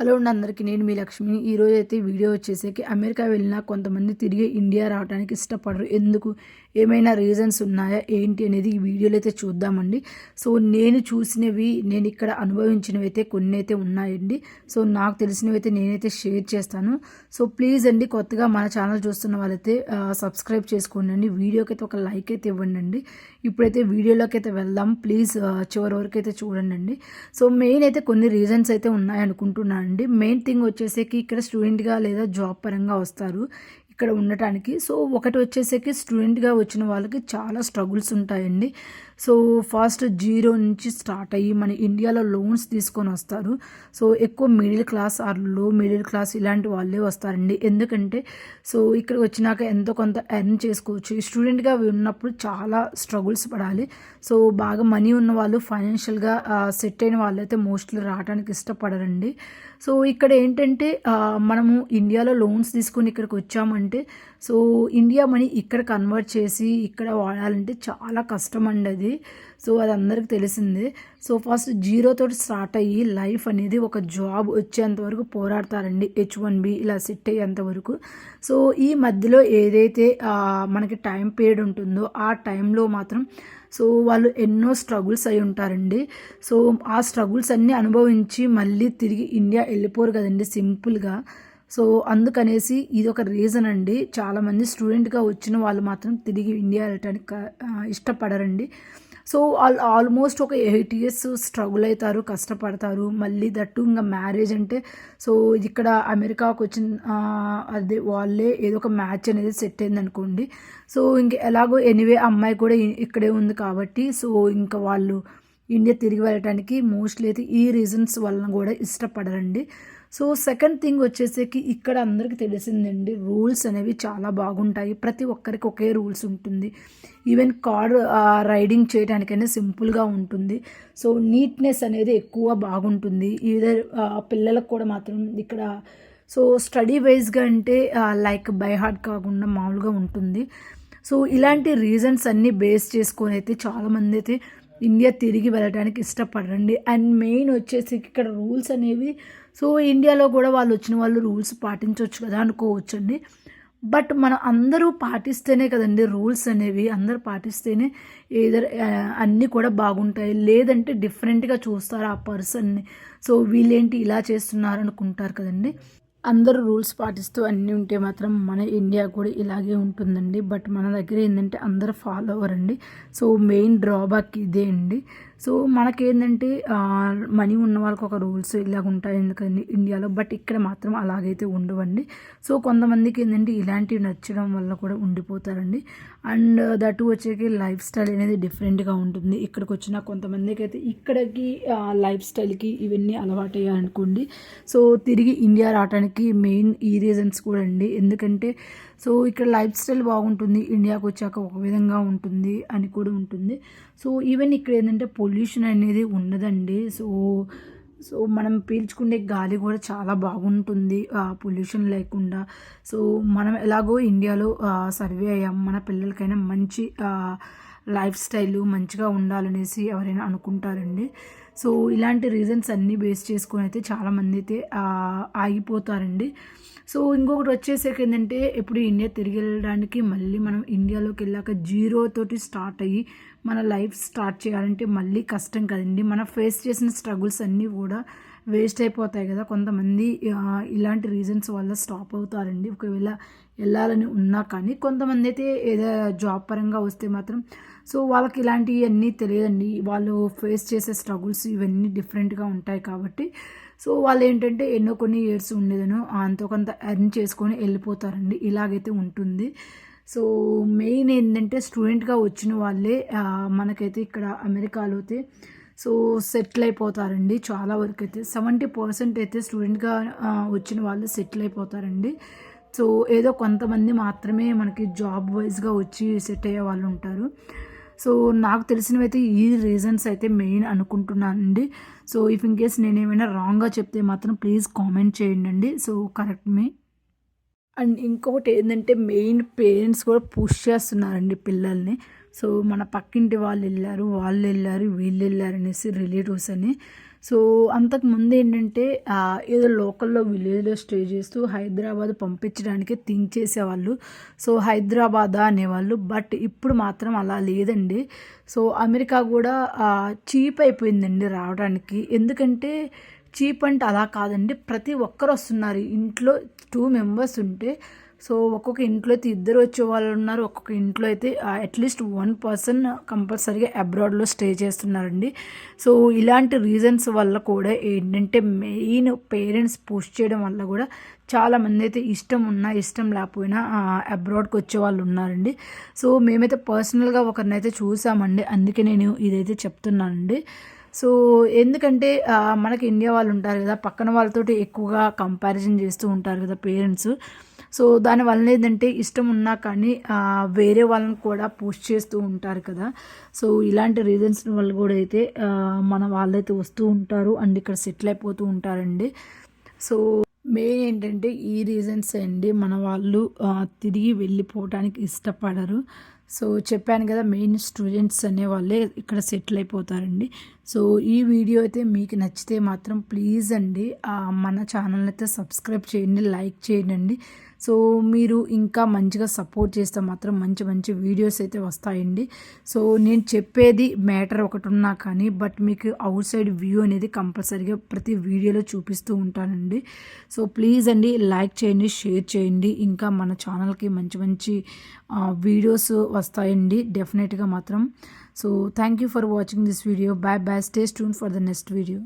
Hello అండి అందరికీ నేను మీ లక్ష్మి ఈరోజు అయితే వీడియో వచ్చేసరికి అమెరికా వెళ్ళిన కొంతమంది తిరిగి ఇండియా రావడానికి ఇష్టపడరు. ఎందుకు? ఏమైనా రీజన్స్ ఉన్నాయా? ఏంటి అనేది ఈ వీడియోలో అయితే చూద్దామండి. సో నేను చూసినవి నేను ఇక్కడ అనుభవించినవి అయితే కొన్ని అయితే ఉన్నాయండి. సో నాకు తెలిసినవి అయితే నేనైతే షేర్ చేస్తాను. సో ప్లీజ్ అండి కొత్తగా మన ఛానల్ చూస్తున్న వాళ్ళైతే సబ్స్క్రైబ్ చేసుకోండి. అండి వీడియోకి అయితే ఒక లైక్ అయితే ఇవ్వండి అండి ఇప్పుడైతే వీడియోలోకి అయితే వెళ్దాం. ప్లీజ్ చివరి వరకు అయితే చూడండి అండి సో మెయిన్ అయితే కొన్ని రీజన్స్ అయితే ఉన్నాయి అనుకుంటున్నాను అండి. మెయిన్ థింగ్ వచ్చేసరికి ఇక్కడ స్టూడెంట్గా లేదా జాబ్ పరంగా వస్తారు. ఇక్కడ ఉండటానికి. సో ఒకటి వచ్చేసరికి స్టూడెంట్గా వచ్చిన వాళ్ళకి చాలా స్ట్రగుల్స్ ఉంటాయండి. సో ఫస్ట్ జీరో నుంచి స్టార్ట్ అయ్యి మన ఇండియాలో లోన్స్ తీసుకొని వస్తారు. సో ఎక్కువ మిడిల్ క్లాస్ ఆర్లో మిడిల్ క్లాస్ ఇలాంటి వాళ్ళే వస్తారండి. ఎందుకంటే సో ఇక్కడ వచ్చినాక ఎంతో కొంత ఎర్న్ చేసుకోవచ్చు. స్టూడెంట్గా ఉన్నప్పుడు చాలా స్ట్రగుల్స్ పడాలి. సో బాగా మనీ ఉన్న వాళ్ళు ఫైనాన్షియల్గా సెట్ అయిన వాళ్ళు అయితే మోస్ట్లీ రావడానికి ఇష్టపడరండి. సో ఇక్కడ ఏంటంటే మనము ఇండియాలో లోన్స్ తీసుకొని ఇక్కడికి వచ్చామంటే సో ఇండియా మనీ ఇక్కడ కన్వర్ట్ చేసి ఇక్కడ వాడాలంటే చాలా కష్టం అండి అది. సో అది అందరికి తెలిసిందే. సో ఫస్ట్ జీరోతో స్టార్ట్ అయ్యి లైఫ్ అనేది ఒక జాబ్ వచ్చేంత వరకు పోరాడతారండి. హెచ్ వన్ బి ఇలా సెట్ అయ్యేంత వరకు. సో ఈ మధ్యలో ఏదైతే మనకి టైం పీరియడ్ ఉంటుందో ఆ టైంలో మాత్రం సో వాళ్ళు ఎన్నో స్ట్రగుల్స్ అయి ఉంటారండి. సో ఆ స్ట్రగుల్స్ అన్నీ అనుభవించి మళ్ళీ తిరిగి ఇండియా వెళ్ళిపోరు కదండి సింపుల్గా. సో అందుకనేసి ఇది ఒక రీజన్ అండి. చాలామంది స్టూడెంట్గా వచ్చిన వాళ్ళు మాత్రం తిరిగి ఇండియా వెళ్ళటానికి ఇష్టపడరండి. సో ఆల్ ఆల్మోస్ట్ ఒక ఎయిట్ ఇయర్స్ స్ట్రగుల్ అవుతారు కష్టపడతారు. మళ్ళీ దట్టు ఇంకా మ్యారేజ్ అంటే సో ఇక్కడ అమెరికాకు వచ్చిన అదే వాళ్ళే ఏదో ఒక మ్యాచ్ అనేది సెట్ అయింది అనుకోండి సో ఇంక ఎలాగో ఎనీవే అమ్మాయి కూడా ఇక్కడే ఉంది కాబట్టి సో ఇంకా వాళ్ళు ఇండియా తిరిగి వెళ్ళటానికి మోస్ట్లీ అయితే ఈ రీజన్స్ వలన కూడా ఇష్టపడరండి. సో సెకండ్ థింగ్ వచ్చేసరికి ఇక్కడ అందరికీ తెలిసిందండి రూల్స్ అనేవి చాలా బాగుంటాయి. ప్రతి ఒక్కరికి ఒకే రూల్స్ ఉంటుంది. ఈవెన్ కార్ రైడింగ్ చేయడానికైనా సింపుల్గా ఉంటుంది. సో నీట్నెస్ అనేది ఎక్కువ బాగుంటుంది. ఈధర్ పిల్లలకు కూడా మాత్రం ఇక్కడ సో స్టడీ వైజ్గా అంటే లైక్ బై హార్ట్ కాకుండా మామూలుగా ఉంటుంది. సో ఇలాంటి రీజన్స్ అన్నీ బేస్ చేసుకొని అయితే చాలామంది అయితే ఇండియా తిరిగి వెళ్ళడానికి ఇష్టపడరండి. అండ్ మెయిన్ వచ్చేసి ఇక్కడ రూల్స్ అనేవి సో ఇండియాలో కూడా వాళ్ళు వచ్చిన వాళ్ళు రూల్స్ పాటించవచ్చు కదా అనుకోవచ్చండి. బట్ మనం అందరూ పాటిస్తేనే కదండి రూల్స్ అనేవి. అందరూ పాటిస్తేనే ఏదర్ అన్నీ కూడా బాగుంటాయి. లేదంటే డిఫరెంట్గా చూస్తారు ఆ పర్సన్ని. సో వీళ్ళేంటి ఇలా చేస్తున్నారు అనుకుంటారు కదండి. అందరూ రూల్స్ పాటిస్తూ అన్నీ ఉంటే మాత్రం మన ఇండియా కూడా ఇలాగే ఉంటుందండి. బట్ మన దగ్గర ఏంటంటే అందరూ ఫాలో అవ్వరండి. సో మెయిన్ డ్రాబ్యాక్ ఇదే అండి. సో మనకేంటంటే మనీ ఉన్న వాళ్ళకి ఒక రూల్స్ ఇలాగ ఉంటాయి ఎందుకండి ఇండియాలో బట్ ఇక్కడ మాత్రం అలాగైతే ఉండవండి. సో కొంతమందికి ఏంటంటే ఇలాంటివి నచ్చడం వల్ల కూడా ఉండిపోతారండి. అండ్ దట్ వచ్చేకి లైఫ్ స్టైల్ అనేది డిఫరెంట్గా ఉంటుంది. ఇక్కడికి వచ్చిన కొంతమందికి అయితే ఇక్కడికి లైఫ్ స్టైల్కి ఇవన్నీ అలవాటయ్యాయనుకోండి. సో తిరిగి ఇండియా రావడానికి మెయిన్ ఈ రీజన్స్ కూడా అండి. ఎందుకంటే సో ఇక్కడ లైఫ్ స్టైల్ బాగుంటుంది. ఇండియాకి వచ్చాక ఒక విధంగా ఉంటుంది అని కూడా ఉంటుంది. సో ఈవెన్ ఇక్కడ ఏంటంటే పొల్యూషన్ అనేది ఉండదండి. సో సో మనం పీల్చుకునే గాలి కూడా చాలా బాగుంటుంది పొల్యూషన్ లేకుండా. సో మనం ఎలాగో ఇండియాలో సర్వే అయ్యాం. మన పిల్లలకైనా మంచి లైఫ్ స్టైల్ మంచిగా ఉండాలనేసి ఎవరైనా అనుకుంటారండి. సో ఇలాంటి రీజన్స్ అన్నీ బేస్ చేసుకొని అయితే చాలామంది అయితే ఆగిపోతారండి. సో ఇంకొకటి వచ్చేసరికి ఏంటంటే ఇప్పుడు ఇండియా తిరిగి వెళ్ళడానికి మళ్ళీ మనం ఇండియాలోకి వెళ్ళాక జీరో తోటి స్టార్ట్ అయ్యి మన లైఫ్ స్టార్ట్ చేయాలంటే మళ్ళీ కష్టం కదండి. మనం ఫేస్ చేసిన స్ట్రగుల్స్ అన్నీ కూడా వేస్ట్ అయిపోతాయి కదా. కొంతమంది ఇలాంటి రీజన్స్ వల్ల స్టాప్ అవుతారండి. ఒకవేళ వెళ్ళాలని ఉన్నా కానీ కొంతమంది అయితే ఏదో జాబ్ పరంగా వస్తే మాత్రం సో వాళ్ళకి ఇలాంటివి అన్నీ తెలియదండి. వాళ్ళు ఫేస్ చేసే స్ట్రగుల్స్ ఇవన్నీ డిఫరెంట్గా ఉంటాయి కాబట్టి. సో వాళ్ళు ఏంటంటే ఎన్నో కొన్ని ఇయర్స్ ఉండేదను అంతో కొంత ఎర్న్ చేసుకొని వెళ్ళిపోతారండి. ఇలాగైతే ఉంటుంది. సో మెయిన్ ఏంటంటే స్టూడెంట్గా వచ్చిన వాళ్ళే మనకైతే ఇక్కడ అమెరికాలో అయితే సో సెటిల్ అయిపోతారండి చాలా వరకు అయితే. సెవెంటీ పర్సెంట్ అయితే స్టూడెంట్గా వచ్చిన వాళ్ళు సెటిల్ అయిపోతారండి. సో ఏదో కొంతమంది మాత్రమే మనకి జాబ్ వైజ్గా వచ్చి సెట్ అయ్యే వాళ్ళు ఉంటారు. సో నాకు తెలిసినవి అయితే ఈ రీజన్స్ అయితే మెయిన్ అనుకుంటున్నానండి. సో ఇఫ్ ఇన్ కేస్ నేను ఏమైనా రాంగ్గా చెప్తే మాత్రం ప్లీజ్ కామెంట్ చేయండి సో కరెక్ట్ మీ అండ్ ఇంకొకటి ఏంటంటే మెయిన్ పేరెంట్స్ కూడా పుష్ చేస్తున్నారండి పిల్లల్ని. సో మన పక్కింటి వాళ్ళు వెళ్ళారు వాళ్ళు వెళ్ళారు వీళ్ళు వెళ్ళారు అనేసి రిలేటివ్స్ అని. సో అంతకు ముందు ఏంటంటే ఏదో లోకల్లో విలేజ్లో స్టే చేస్తూ హైదరాబాద్ పంపించడానికి థింక్ చేసేవాళ్ళు. సో హైదరాబాద్ అనేవాళ్ళు. బట్ ఇప్పుడు మాత్రం అలా లేదండి. సో అమెరికా కూడా చీప్ అయిపోయిందండి రావడానికి. ఎందుకంటే చీప్ అంటే అలా కాదండి. ప్రతి ఒక్కరు వస్తున్నారు. ఇంట్లో టూ మెంబర్స్ ఉంటే సో ఒక్కొక్క ఇంట్లో అయితే ఇద్దరు వచ్చే వాళ్ళు ఉన్నారు. ఒక్కొక్క ఇంట్లో అయితే అట్లీస్ట్ వన్ పర్సన్ కంపల్సరీగా అబ్రాడ్లో స్టే చేస్తున్నారండి. సో ఇలాంటి రీజన్స్ వల్ల కూడా ఏంటంటే మెయిన్ పేరెంట్స్ పుష్ చేయడం వల్ల కూడా చాలామంది అయితే ఇష్టం ఉన్నా ఇష్టం లేకపోయినా అబ్రాడ్కి వచ్చే వాళ్ళు ఉన్నారండి. సో మేమైతే పర్సనల్గా ఒకరినైతే చూసామండి. అందుకే నేను ఇదైతే చెప్తున్నానండి. సో ఎందుకంటే మనకి ఇండియా వాళ్ళు ఉంటారు కదా పక్కన వాళ్ళతోటి ఎక్కువగా కంపారిజన్ చేస్తూ ఉంటారు కదా పేరెంట్స్ సో దానివల్ల ఏంటంటే ఇష్టం ఉన్నా కానీ వేరే వాళ్ళని కూడా పోస్ట్ చేస్తూ ఉంటారు కదా. సో ఇలాంటి రీజన్స్ వల్ల కూడా అయితే మన వాళ్ళైతే వస్తూ ఉంటారు అండ్ ఇక్కడ సెటిల్ అయిపోతూ ఉంటారండి. సో మెయిన్ ఏంటంటే ఈ రీజన్స్ అండి మన వాళ్ళు తిరిగి వెళ్ళిపోవటానికి ఇష్టపడరు. సో చెప్పాను కదా మెయిన్ స్టూడెంట్స్ అనే వాళ్ళే ఇక్కడ సెటిల్ అయిపోతారండి. సో ఈ వీడియో అయితే మీకు నచ్చితే మాత్రం ప్లీజ్ అండి మన ఛానల్ అయితే సబ్స్క్రైబ్ చేయండి లైక్ చేయండి. సో మీరు ఇంకా మంచిగా సపోర్ట్ చేస్తే మాత్రం మంచి మంచి వీడియోస్ అయితే వస్తాయండి. సో నేను చెప్పేది మ్యాటర్ ఒకటి ఉన్నా కానీ బట్ మీకు అవుట్ సైడ్ వ్యూ అనేది కంపల్సరీగా ప్రతి వీడియోలో చూపిస్తూ ఉంటానండి. సో ప్లీజ్ అండి లైక్ చేయండి షేర్ చేయండి. ఇంకా మన ఛానల్కి మంచి మంచి వీడియోస్ వస్తాయండి డెఫినెట్గా మాత్రం. So thank you for watching this video. Bye bye. Stay tuned for the next video